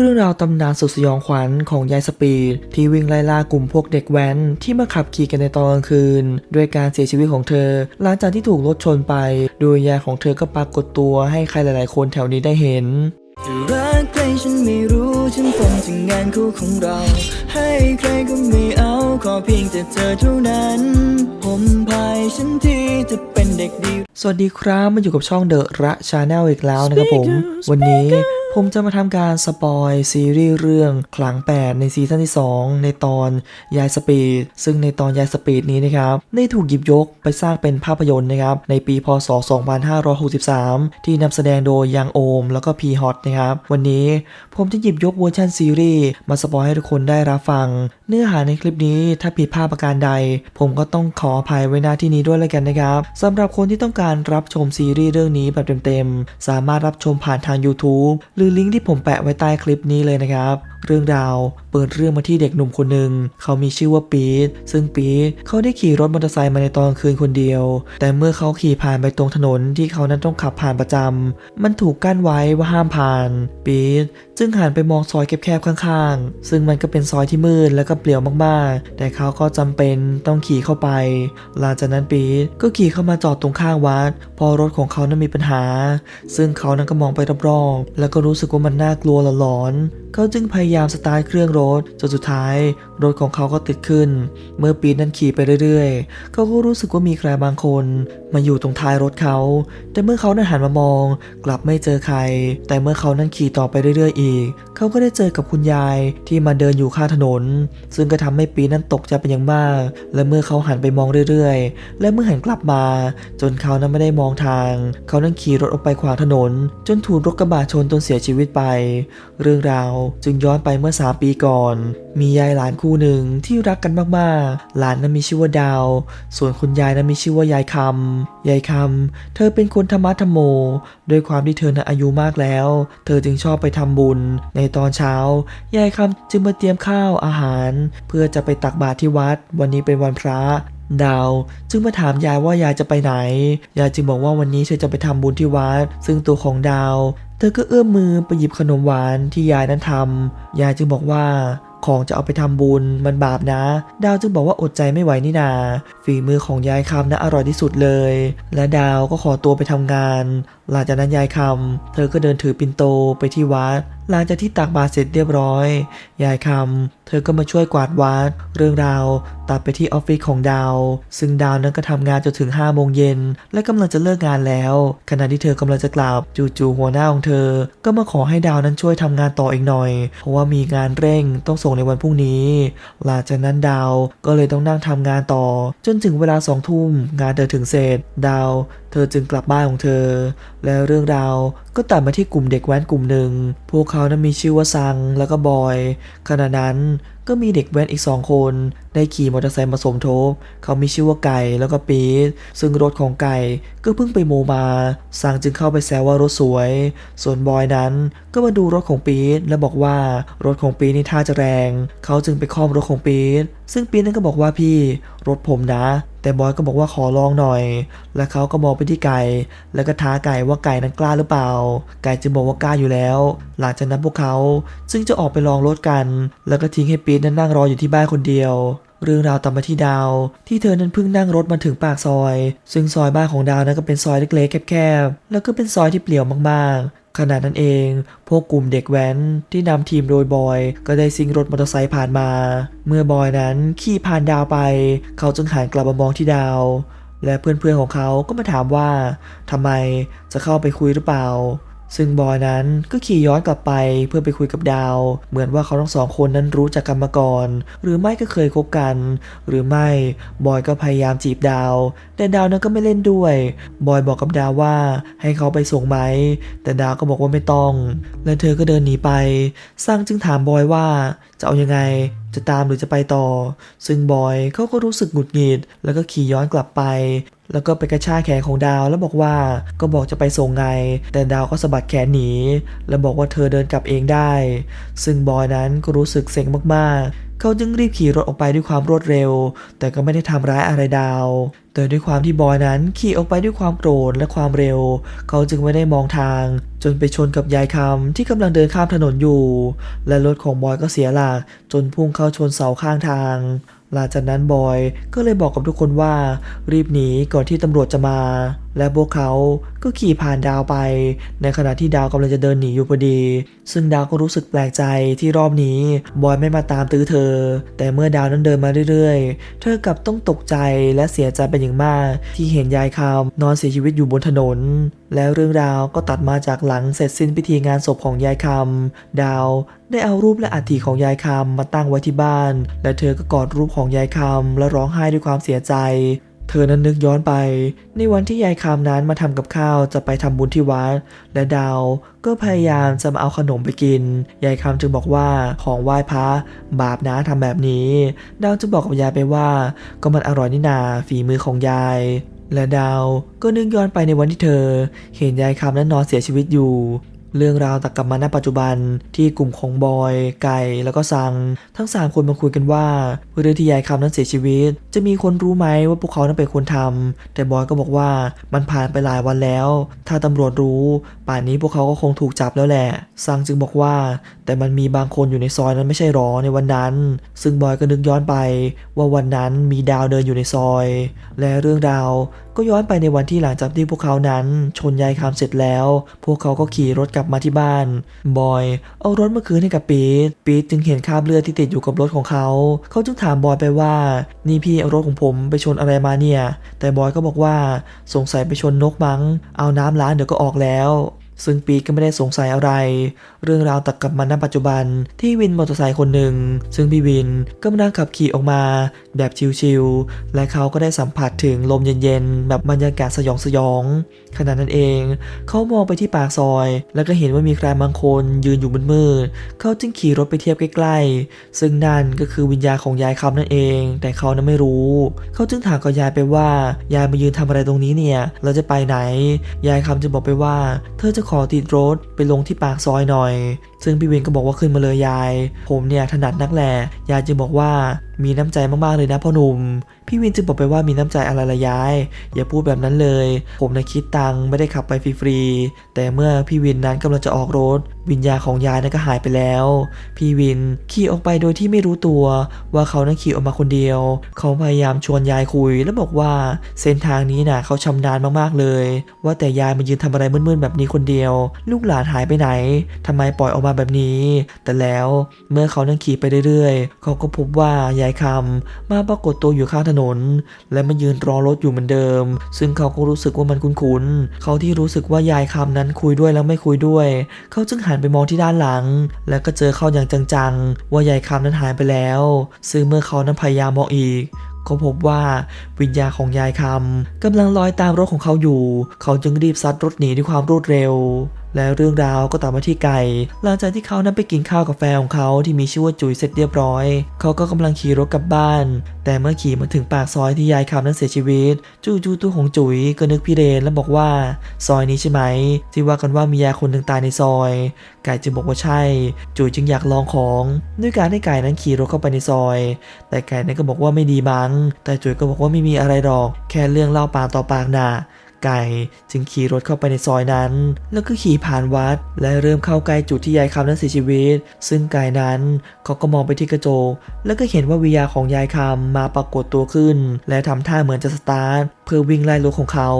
เรื่องราวตำนานสุดสยองขวัญของยายสปีดที่วิ่งไล่ล่ากลุ่มพวกเด็กแว้นที่มาขับขี่กันในตอนกลางคืน ด้วยการเสียชีวิตของเธอ หลังจากที่ถูกรถชนไป โดยยายของเธอก็ปรากฏตัวให้ใครหลาย ๆ คนแถวนี้ได้เห็นจะรักใครฉันไม่รู้ฉันฝันถึงงานคู่ของเรา ให้ใครก็ไม่เอาขอเพียงแต่เธอเท่านั้น ผมพายฉันที่จะเป็นเด็กดี สวัสดีครับมาอยู่กับช่องเดอะระชาแนลอีกแล้วนะครับผม Speaker วันนี้ ผมจะมาทำการสปอยซีรีส์เรื่องคลัง 8 ในซีซั่นที่ 2 ในตอนยายสปีด ซึ่งในตอนยายสปีดนี้นะครับ ได้ถูกหยิบยกไปสร้างเป็นภาพยนตร์นะครับ ในปีพศ 2563 ที่นำแสดงโดยยังโอม แล้วก็พีฮอตนะครับ วันนี้ผมจะหยิบยกเวอร์ชันซีรีส์มาสปอยให้ทุกคนได้รับฟัง เนื้อหาในคลิปนี้ถ้าผิดพลาดประการใด ผมก็ต้องขออภัยไว้หน้าที่นี้ด้วยแล้วกันนะครับสำหรับคนที่ต้องการรับชมซีรีส์เรื่องนี้แบบเต็มๆสามารถรับชมผ่านทาง YouTube หรือลิงก์ที่ผมแปะไว้ใต้คลิปนี้เลยนะครับ เรื่องราวเปิดเรื่องมาที่เด็กหนุ่มคนหนึ่งเขามีชื่อว่าปีทซึ่งปีทเขาได้ขี่รถมอเตอร์ไซค์มาในตอนคืนคนเดียว แต่เมื่อเขาขี่ผ่านไปตรงถนนที่เขานั้นต้องขับผ่านประจำมันถูกกั้นไว้ว่าห้ามผ่านปีท จึงหันไปมองซอยแคบๆข้างๆ ซึ่งมันก็เป็นซอยที่มืดและก็เปลี่ยวมากๆ แต่เขาก็จำเป็นต้องขี่เข้าไป หลังจากนั้นปีทก็ขี่เข้ามาจอดตรงข้างวัด พอรถของเขานั้นมีปัญหา ซึ่งเขานั้นก็มองไปรอบๆ แล้วก็รู้สึกว่ามันน่ากลัวหลอนเขาจึงพยายามสตาร์ทเครื่องรถจนสุดท้าย รถของเขาก็ติดขึ้น เมื่อปีนั้นขี่ไปเรื่อยๆ เขาก็รู้สึกว่ามีใครบางคน มาอยู่ตรงท้ายรถเขา แต่เมื่อเขานั้นหันมามอง กลับไม่เจอใคร แต่เมื่อเขานั้นขี่ต่อไปเรื่อยๆ อีก เขาก็ได้เจอกับคุณยายที่มาเดินอยู่ข้างถนน ซึ่งก็ทำให้ปีนั้นตกใจเป็นอย่างมาก และเมื่อเขาหันไปมองเรื่อยๆ และเมื่อหันกลับมา จนเขานั้นไม่ได้มองทาง เขานั้นขี่รถออกไปขวางถนน จนถูกรถกระบะชนจนเสียชีวิตไป เรื่องราวจึงย้อนไปเมื่อสามปีก่อน มียายหลานคู่หนึ่งที่รักกันมากๆ หลานนั้นมีชื่อว่าดาว ส่วนคุณยายนั้นมีชื่อว่ายายคำยายคำเธอเป็นคนธรรมะธรรมโม ด้วยความที่เธอนั้นอายุมากแล้ว เธอจึงชอบไปทำบุญในตอนเช้ายายคำจึงมาเตรียมข้าวอาหาร เพื่อจะไปตักบาตรที่วัด วันนี้เป็นวันพระ ดาวจึงมาถามยายว่ายายจะไปไหน ยายจึงบอกว่าวันนี้เธอจะไปทำบุญที่วัด ซึ่งตัวของดาว เธอก็เอื้อมมือไปหยิบขนมหวานที่ยายนั้นทำยายจึงบอกว่าของจะเอาไปทำบุญมันบาปนะ ดาวจึงบอกว่าอดใจไม่ไหวนี่นา ฝีมือของยายคำนะอร่อยที่สุดเลย และดาวก็ขอตัวไปทำงาน หลังจากนั้นยายคำเธอก็เดินถือปินโตไปที่วัด หลังจากที่ตักบาตรเสร็จเรียบร้อย ยายคำเธอก็มาช่วยกวาดวัด เรื่องราวตัดไปที่ออฟฟิศของดาว ซึ่งดาวนั้นก็ทำงานจนถึง5โมงเย็นและกำลังจะเลิกงานแล้ว ขณะที่เธอกำลังจะกลับจู่ๆหัวหน้าของเธอ ก็มาขอให้ดาวนั้นช่วยทำงานต่ออีกหน่อย เพราะว่ามีงานเร่งต้องส่งในวันพรุ่งนี้ หลังจากนั้นดาวก็เลยต้องนั่งทำงานต่อ จนถึงเวลาสองทุ่มงานเธอถึงเสร็จ ดาว เธอจึงกลับบ้านของเธอ แล้วเรื่องราว ก็ตัดมาที่กลุ่มเด็กแว้นกลุ่มหนึ่ง พวกเขานั้นมีชื่อว่าซังแล้วก็บอย ขณะนั้นก็มีเด็กแว้นอีกสองคน ได้ขี่มอเตอร์ไซค์มาสมทบ เขามีชื่อว่าไก่แล้วก็ปี๊ดซึ่งรถของไก่ก็เพิ่งไปโมมาซังจึงเข้าไปแซวว่ารถสวย ส่วนบอยนั้นก็มาดูรถของปี๊ดและบอกว่ารถของปี๊ดนี่ท่าจะแรง เขาจึงไปคล่อมรถของปี๊ดซึ่งปี๊ดนั้นก็บอกว่าพี่ รถผมนะ แต่บอยก็บอกว่าขอลองหน่อย และเขาก็มองไปที่ไก่ แล้วก็ท้าไก่ว่าไก่นั้นกล้าหรือเปล่า ไก่จึงบอกว่ากล้าอยู่แล้ว หลังจากนั้นพวกเขาซึ่งจะออกไปลองรถกัน แล้วก็ทิ้งให้ปี๊ดนั้นนั่งรออยู่ที่บ้านคนเดียว เรื่องราวต่อมาที่ดาว ที่เธอนั้นเพิ่งนั่งรถมาถึงปากซอย ซึ่งซอยบ้านของดาวนั้นก็เป็นซอยเล็กๆแคบๆแล้วก็เป็นซอยที่เปลี่ยวมากๆ ขณะนั้นเอง พวกกลุ่มเด็กแว้นที่นำทีมโดยบอย ก็ได้ซิงรถมอเตอร์ไซค์ผ่านมา เมื่อบอยนั้นขี่ผ่านดาวไป เขาจึงหันกลับมามองที่ดาว และเพื่อนๆของเขาก็มาถามว่าทำไมจะเข้าไปคุยหรือเปล่า ซึ่งบอยนั้นก็ขี่ย้อนกลับไปเพื่อไปคุยกับดาว เหมือนว่าเขาทั้งสองคนนั้นรู้จักกันมาก่อน หรือไม่ก็เคยคบกัน หรือไม่บอยก็พยายามจีบดาว แต่ดาวนั้นก็ไม่เล่นด้วย บอยบอกกับดาวว่าให้เขาไปส่งไหม แต่ดาวก็บอกว่าไม่ต้อง และเธอก็เดินหนีไปซังจึงถามบอยว่าจะเอายังไงจะตามหรือจะไปต่อ ซึ่งบอยเขาก็รู้สึกหงุดหงิด แล้วก็ขี่ย้อนกลับไป แล้วก็ไปกระชากแขนของดาวแล้วบอกว่าก็บอกจะไปส่งไง แต่ดาวก็สะบัดแขนหนี แล้วบอกว่าเธอเดินกลับเองได้ ซึ่งบอยนั้นก็รู้สึกเซ็งมากๆ เขาจึงรีบขี่รถออกไปด้วยความรวดเร็ว แต่ก็ไม่ได้ทำร้ายอะไรดาว แต่ด้วยความที่บอยนั้นขี่ออกไปด้วยความโกรธและความเร็ว เขาจึงไม่ได้มองทาง จนไปชนกับยายคำที่กำลังเดินข้ามถนนอยู่ และรถของบอยก็เสียหลักจนพุ่งเข้าชนเสาข้างทาง หลังจากนั้นบอยก็เลยบอกกับทุกคนว่ารีบหนีก่อนที่ตำรวจจะมา และพวกเขาก็ขี่ผ่านดาวไป ในขณะที่ดาวกำลังจะเดินหนีอยู่พอดี ซึ่งดาวก็รู้สึกแปลกใจที่รอบนี้บอยไม่มาตามตื้อเธอ แต่เมื่อดาวนั้นเดินมาเรื่อยๆ เธอกลับต้องตกใจและเสียใจเป็นอย่างมาก ที่เห็นยายคำนอนเสียชีวิตอยู่บนถนน แล้วเรื่องราวก็ตัดมาจากหลังเสร็จสิ้นพิธีงานศพของยายคำดาวได้เอารูปและอัฐิของยายคำมาตั้งไว้ที่บ้าน และเธอก็กอดรูปของยายคำและร้องไห้ด้วยความเสียใจ เธอนั้นนึกย้อนไป ในวันที่ยายคำนั้นมาทำกับข้าวจะไปทำบุญที่วัด และดาวก็พยายามจะมาเอาขนมไปกิน ยายคำจึงบอกว่าของไหว้พระบาปนะทำแบบนี้ ดาวจึงบอกกับยายไปว่า ก็มันอร่อยนี่นาฝีมือของยายและดาวก็นึกย้อนไปในวันที่เธอ เห็นยายคำนั้นนอนเสียชีวิตอยู่ เรื่องราวตัดกลับมาณปัจจุบันที่กลุ่มของบอย ไก่แล้วก็ซัง ทั้ง 3 คนมาคุยกันว่า เรื่องที่ยายคำนั้นเสียชีวิต จะมีคนรู้ไหมว่าพวกเขานั้นเป็นคนทำแต่บอยก็บอกว่ามันผ่านไปหลายวันแล้ว ถ้าตำรวจรู้ ป่านนี้พวกเขาก็คงถูกจับแล้วแหละซังจึงบอกว่า แต่มันมีบางคนอยู่ในซอยนั้นไม่ใช่หรอในวันนั้น ซึ่งบอยก็นึกย้อนไป ว่าวันนั้นมีดาวเดินอยู่ในซอย และเรื่องราวก็ย้อนไปในวันที่หลังจากที่พวกเขานั้น ชนยายคำเสร็จแล้ว พวกเขาก็ขี่รถกลับมาที่บ้าน บอย เอารถมาคืนให้กับปีทปีทจึงเห็นคราบเลือดที่ติดอยู่กับรถของเขา เขาจึงถามบอยไปว่า นี่พี่เอารถของผมไปชนอะไรมาเนี่ย แต่บอยก็บอกว่าสงสัยไปชนนกมั้ง เอาน้ำล้างเดี๋ยวก็ออกแล้ว ซึ่งปีก็ไม่ได้สงสัยอะไร เรื่องราวตัดกลับมาณปัจจุบันที่วินมอเตอร์ไซค์คนหนึ่ง ซึ่งพี่วินก็มานั่งขับขี่ออกมา แบบชิลๆและเขาก็ได้สัมผัสถึงลมเย็นๆ แบบบรรยากาศสยองสยองๆขณะนั้นเอง เขามองไปที่ปากซอย แล้วก็เห็นว่ามีใครบางคนยืนอยู่มืดๆเขาจึงขี่รถไปเทียบใกล้ๆ ซึ่งนั่นก็คือวิญญาณของยายคำนั่นเอง แต่เขานั้นไม่รู้ เขาจึงถามกับยายไปว่ายายมายืนทำอะไรตรงนี้เนี่ยเราจะไปไหน ยายคำจึงบอกไปว่า เธอจะขอติดรถไปลงที่ปากซอยหน่อย ซึ่งพี่วินก็บอกว่าขึ้นมาเลยยาย ผมเนี่ยถนัดนักแหละยายจึงบอกว่ามีน้ำใจมากๆเลยนะพ่อหนุ่ม พี่วินจึงบอกไปว่ามีน้ำใจอะไรละยาย อย่าพูดแบบนั้นเลย ผมนะคิดตังค์ไม่ได้ขับไปฟรีๆ แต่เมื่อพี่วินนั้นกำลังจะออกรถ วิญญาณของยายนั้นก็หายไปแล้ว พี่วินขี่ออกไปโดยที่ไม่รู้ตัว ว่าเขานั้นขี่ออกมาคนเดียว เขาพยายามชวนยายคุย แล้วบอกว่าเส้นทางนี้น่ะเขาชำนาญมากๆเลย ว่าแต่ยายมายืนทำอะไรมืดๆแบบนี้คนเดียว ลูกหลานหายไปไหนทำไมปล่อยออกมาแบบนี้ แต่แล้วเมื่อเขานั่งขี่ไปเรื่อยๆ เขาก็พบว่ายายคำมาปรากฏตัวอยู่ข้างถนนและมายืนรอรถอยู่เหมือนเดิม ซึ่งเขาก็รู้สึกว่ามันคุ้นๆ เขาที่รู้สึกว่ายายคำนั้นคุยด้วยแล้วไม่คุยด้วย เขาจึงหันไปมองที่ด้านหลัง แล้วก็เจอเข้าอย่างจังๆ ว่ายายคำนั้นหายไปแล้ว ซึ่งเมื่อเขานั้นพยายามมองอีกเขาพบว่าวิญญาณของยายคำกำลังลอยตามรถของเขาอยู่ เขาจึงรีบซัดรถหนีด้วยความรวดเร็ว และเรื่องราวก็ตัดมาที่ไก่ หลังจากที่เขานั้นไปกินข้าวกับแฟนของเขาที่มีชื่อว่าจุ๋ยเสร็จเรียบร้อย เขาก็กำลังขี่รถกลับบ้าน แต่เมื่อขี่มาถึงปากซอยที่ยายคำนั้นเสียชีวิต จู่ๆตัวของจุ๋ยก็นึกพี่เรนแล้วบอกว่า ซอยนี้ใช่ไหม ที่ว่ากันว่ามียายคนหนึ่งตายในซอย ไก่จึงบอกว่าใช่ จุ๋ยจึงอยากลองของด้วยการให้ไก่นั้นขี่รถเข้าไปในซอย แต่ไก่นั้นก็บอกว่าไม่ดีมั้ง แต่จุ๋ยก็บอกว่าไม่มีอะไรหรอก แค่เรื่องเล่าปากต่อปากน่ะ ไก่จึงขี่รถเข้าไปในซอยนั้น แล้วก็ขี่ผ่านวัด และเริ่มเข้าใกล้จุดที่ยายคำนั้นเสียชีวิต ซึ่งไก่นั้นเขาก็มองไปที่กระจก แล้วก็เห็นว่าวิญญาณของยายคำมาปรากฏตัวขึ้น และทำท่าเหมือนจะสตาร์ท เพื่อวิ่งไล่รถของเขา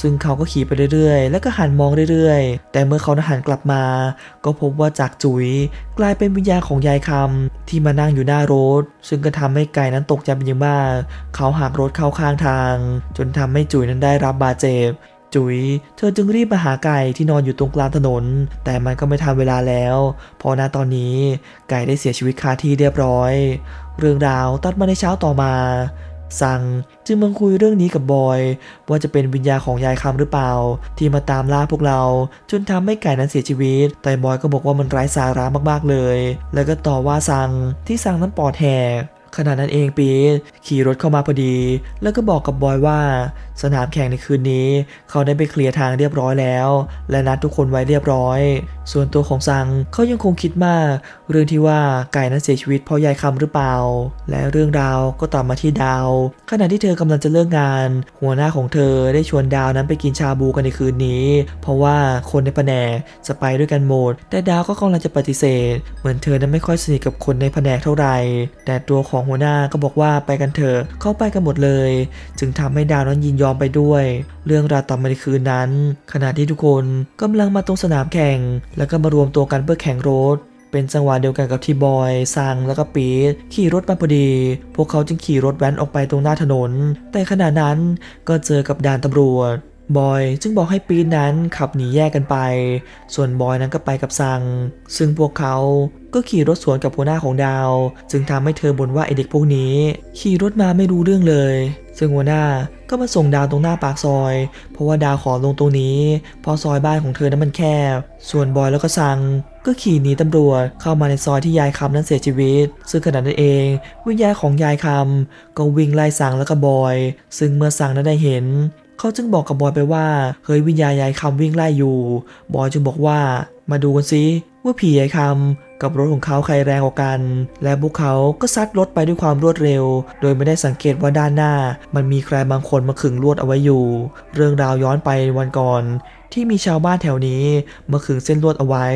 ซึ่งเขาก็ขี่ไปเรื่อยๆ แล้วก็หันมองเรื่อยๆ แต่เมื่อเขาหันกลับมา ก็พบว่าจากจุ๋ยกลายเป็นวิญญาณของยายคำที่มานั่งอยู่หน้ารถ ซึ่งก็ทำให้ไก่นั้นตกใจเป็นอย่างมาก เขาหักรถเข้าข้างทาง จนทำให้จุ๋ยนั้นได้รับบาดเจ็บจุ๋ยเธอจึงรีบมาหาไก่ที่นอนอยู่ตรงกลางถนน แต่มันก็ไม่ทันเวลาแล้วเพราะณตอนนี้ไก่ได้เสียชีวิตคาที่เรียบร้อย เรื่องราวตัดมาในเช้าต่อมา สังจึงมาคุยเรื่องนี้กับบอย ว่าจะเป็นวิญญาณของยายคำหรือเปล่า ที่มาตามล่าพวกเรา จนทำให้ไก่นั้นเสียชีวิต แต่บอยก็บอกว่ามันไร้สาระมากๆเลย แล้วก็ต่อว่าสังที่สังนั้นปอดแหกขณะนั้นเองปีทขี่รถเข้ามาพอดี แล้วก็บอกกับบอยว่า สนามแข่งในคืนนี้ เขาได้ไปเคลียร์ทางเรียบร้อยแล้ว และนัดทุกคนไว้เรียบร้อย ส่วนตัวของซังเขายังคงคิดมาก เรื่องที่ว่าไก่นั้นเสียชีวิตเพราะยายคำหรือเปล่า และเรื่องราวก็ต่อมาที่ดาว ขณะที่เธอกำลังจะเลิกงาน หัวหน้าของเธอได้ชวนดาวนั้นไปกินชาบูกันในคืนนี้ เพราะว่าคนในแผนกจะไปด้วยกันหมด แต่ดาวก็กำลังจะปฏิเสธ เหมือนเธอนั้นไม่ค่อยสนิทกับคนในแผนกเท่าไหร่ แต่ตัวของหัวหน้าก็บอกว่าไปกันเถอะเข้าไปกันหมดเลย จึงทำให้ดาวนั้นยินยอมไปด้วย เรื่องราวต่อมาในคืนนั้น ขณะที่ทุกคนกำลังมาตรงสนามแข่งแล้วก็มารวมตัวกันเพื่อแข่งรถ เป็นจังหวะเดียวกันกับที่บอยซังแล้วก็ปีดขี่รถมาพอดี พวกเขาจึงขี่รถแว้นออกไปตรงหน้าถนน แต่ขณะนั้นก็เจอกับด่านตำรวจ บอยจึงบอกให้ปีนั้นขับหนีแยกกันไป ส่วนบอยนั้นก็ไปกับซัง ซึ่งพวกเขาก็ขี่รถสวนกับหัวหน้าของดาว จึงทำให้เธอบ่นว่าไอเด็กพวกนี้ ขี่รถมาไม่รู้เรื่องเลย ซึ่งหัวหน้าก็มาส่งดาวตรงหน้าปากซอย เพราะว่าดาวขอลงตรงนี้เพราะซอยบ้านของเธอนั้นมันแคบ ส่วนบอยแล้วก็ซัง ก็ขี่หนีตำรวจเข้ามาในซอยที่ยายคำนั้นเสียชีวิต ซึ่งขณะนั้นเอง วิญญาณของยายคำก็วิ่งไล่ซังแล้วก็บอย ซึ่งเมื่อซังนั้นได้เห็น เขาจึงบอกกับบอยไปว่าเฮ้ยวิญญาณยายคำวิ่งไล่อยู่ บอยจึงบอกว่า มาดูกันสิว่าผียายคำ กับรถของเขาใครแรงกว่ากัน และพวกเขาก็ซัดรถไปด้วยความรวดเร็ว โดยไม่ได้สังเกตว่าด้านหน้า มันมีใครบางคนมาขึงลวดเอาไว้อยู่ เรื่องราวย้อนไปวันก่อนที่มีชาวบ้านแถวนี้มาขึงเส้นลวดเอาไว้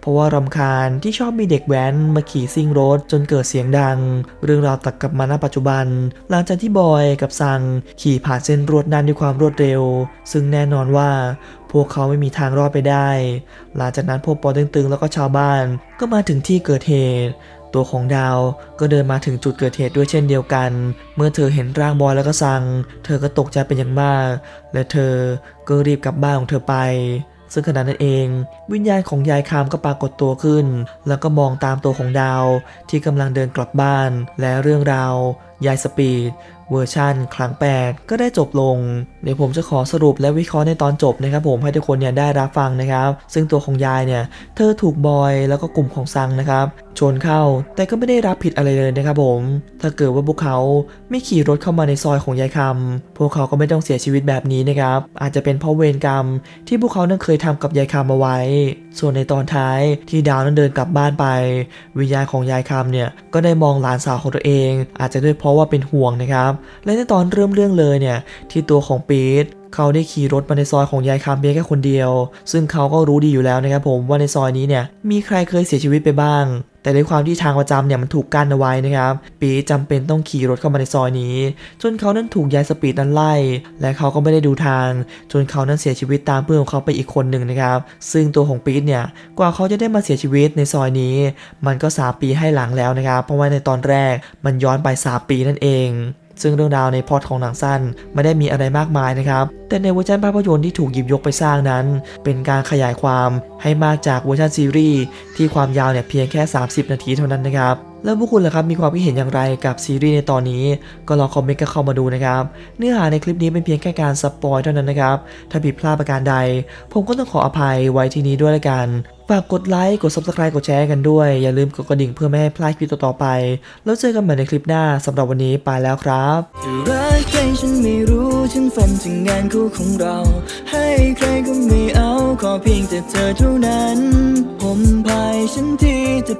เพราะว่ารำคาญที่ชอบมีเด็กแว้นมาขี่ซิ่งรถจนเกิดเสียงดัง เรื่องราวตัดกลับมาณปัจจุบัน หลังจากที่บอยกับซังขี่ผ่านเส้นรวดนั้นด้วยความรวดเร็ว ซึ่งแน่นอนว่า พวกเขาไม่มีทางรอดไปได้ หลังจากนั้นพวกปอตึงๆ แล้วก็ชาวบ้านก็มาถึงที่เกิดเหตุ ตัวของดาวก็เดินมาถึงจุดเกิดเหตุด้วยเช่นเดียวกัน เมื่อเธอเห็นร่างบอยแล้วก็ซัง เธอก็ตกใจเป็นอย่างมาก และเธอก็รีบกลับบ้านของเธอไปซึ่งขณะนั้นเอง วิญญาณของยายคามก็ปรากฏตัวขึ้น แล้วก็มองตามตัวของดาวที่กำลังเดินกลับบ้าน และเรื่องราว ยายสปีดเวอร์ชั่นครั้งแปดก็ได้จบลง เดี๋ยวผมจะขอสรุปและวิเคราะห์ในตอนจบนะครับผมให้ทุกคนเนี่ยได้รับฟังนะครับ ซึ่งตัวของยายเนี่ย เธอถูกบอยแล้วก็กลุ่มของซังนะครับ ชนเข้าแต่ก็ไม่ได้รับผิดอะไรเลยนะครับผม ถ้าเกิดว่าพวกเขาไม่ขี่รถเข้ามาในซอยของยายคำพวกเขาก็ไม่ต้องเสียชีวิตแบบนี้นะครับ อาจจะเป็นเพราะเวรกรรม ที่พวกเขานั้นเคยทำกับยายคำเอาไว้ ส่วนในตอนท้ายที่ดาวนั้นเดินกลับบ้านไป วิญญาณของยายคำเนี่ยก็ได้มองหลานสาวของตัวเอง อาจจะด้วยเพราะว่าเป็นห่วงนะครับ และในตอนเริ่มเรื่องเลยเนี่ยที่ตัวของปีทเขาได้ขี่รถมาในซอยของยายคำเบียแค่คนเดียว ซึ่งเขาก็รู้ดีอยู่แล้วนะครับผมว่าในซอยนี้เนี่ยมีใครเคยเสียชีวิตไปบ้าง แต่ด้วยความที่ทางประจำเนี่ยมันถูกกั้นเอาไว้นะครับ ปี๊ดจำเป็นต้องขี่รถเข้ามาในซอยนี้ จนเขานั้นถูกยายสปีดนั้นไล่ และเขาก็ไม่ได้ดูทาง จนเขานั้นเสียชีวิตตามเพื่อนของเขาไปอีกคนหนึ่งนะครับ ซึ่งตัวของปีดเนี่ย กว่าเขาจะได้มาเสียชีวิตในซอยนี้ มันก็สามปีให้หลังแล้วนะครับ เพราะว่าในตอนแรกมันย้อนไปสามปีนั่นเอง ซึ่งเรื่องราวในพอตของหนังสั้นไม่ได้มีอะไรมากมายนะครับ แต่ในเวอร์ชันภาพยนตร์ที่ถูกหยิบยกไปสร้างนั้น เป็นการขยายความให้มากจากเวอร์ชันซีรีส์ที่ความยาวเนี่ยเพียงแค่ 30 นาทีเท่านั้นนะครับแล้วพวกคุณล่ะครับมีความคิดเห็นอย่างไรกับซีรีส์ในตอนนี้ ก็ลองคอมเมนต์กันเข้ามาดูนะครับ เนื้อหาในคลิปนี้เป็นเพียงแค่การสปอยเท่านั้นนะครับ ถ้าผิดพลาดประการใด ผมก็ต้องขออภัยไว้ที่นี้ด้วยละกันฝากกดไลค์กด subscribe กดแชร์กันด้วย อย่าลืมกดกระดิ่งเพื่อไม่ให้พลาดคลิปต่อๆไป แล้วเจอกันใหม่ในคลิปหน้าสำหรับวันนี้ไปแล้วครับจะรักใครฉันไม่รู้ฉันฝันถึงงานคู่ของเรา ให้ใครก็ไม่เอาขอเพียงแต่เธอเท่านั้น ผมพายฉันที่จะ